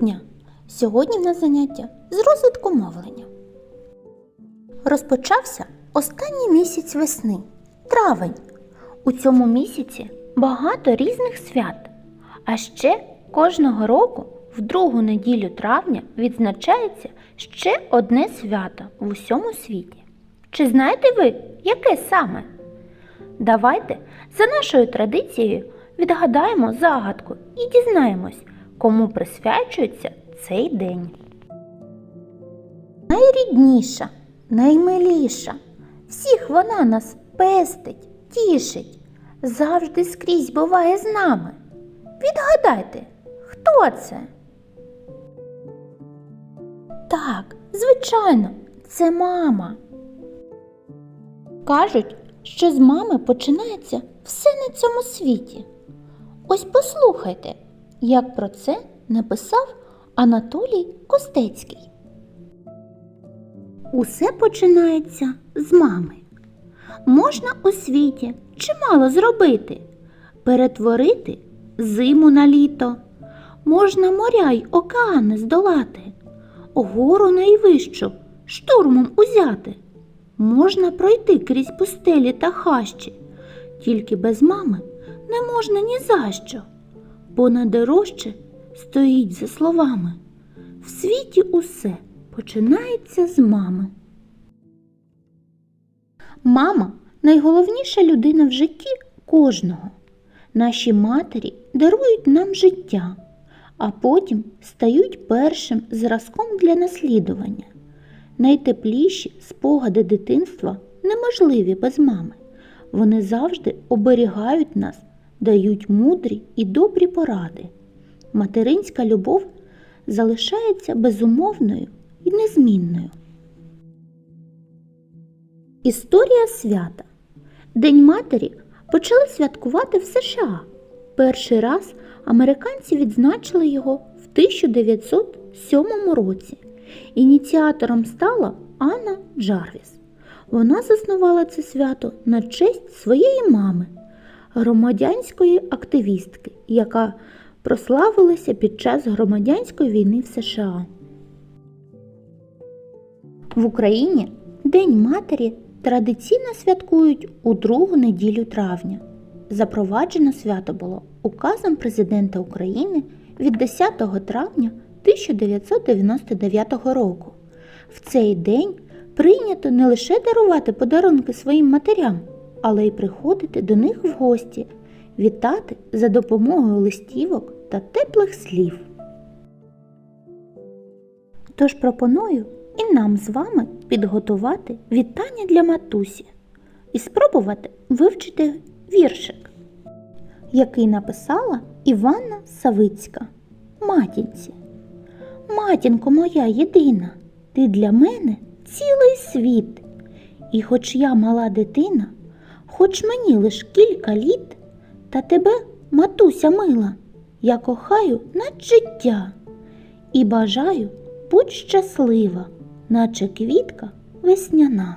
дня! Сьогодні в нас заняття з розвитку мовлення. Розпочався останній місяць весни травень. У цьому місяці багато різних свят. А ще кожного року в другу неділю травня відзначається ще одне свято в усьому світі. Чи знаєте ви, яке саме? Давайте за нашою традицією відгадаємо загадку і дізнаємось, кому присвячується цей день. Найрідніша, наймиліша, всіх вона нас пестить, тішить, завжди скрізь буває з нами. Відгадайте, хто це? Так, звичайно, це мама. Кажуть, що з мами починається все на цьому світі. Ось послухайте, як про це написав Анатолій Костецький. Усе починається з мами. Можна у світі чимало зробити, перетворити зиму на літо, можна моря й океани здолати, гору найвищу штурмом узяти. Можна пройти крізь пустелі та хащі, тільки без мами не можна ні за що, бо найдорожче стоїть за словами. В світі усе починається з мами. Мама найголовніша людина в житті кожного. Наші матері дарують нам життя, а потім стають першим зразком для наслідування. Найтепліші спогади дитинства неможливі без мами. Вони завжди оберігають нас, дають мудрі і добрі поради. Материнська любов залишається безумовною і незмінною. Історія свята. День матері почали святкувати в США. Перший раз американці відзначили його в 1907 році. Ініціатором стала Анна Джарвіс. Вона заснувала це свято на честь своєї мами, громадянської активістки, яка прославилася під час громадянської війни в США. В Україні День матері традиційно святкують у другу неділю травня. Запроваджено свято було указом президента України від 10 травня 1999 року. В цей день прийнято не лише дарувати подарунки своїм матерям, але й приходити до них в гості, вітати за допомогою листівок та теплих слів. Тож пропоную і нам з вами підготувати вітання для матусі і спробувати вивчити віршик, який написала Іванна Савицька матінці. Матінко моя єдина, ти для мене цілий світ. І хоч я мала дитина, хоч мені лиш кілька літ, та тебе, матуся мила, я кохаю над життя і бажаю будь щаслива, наче квітка весняна.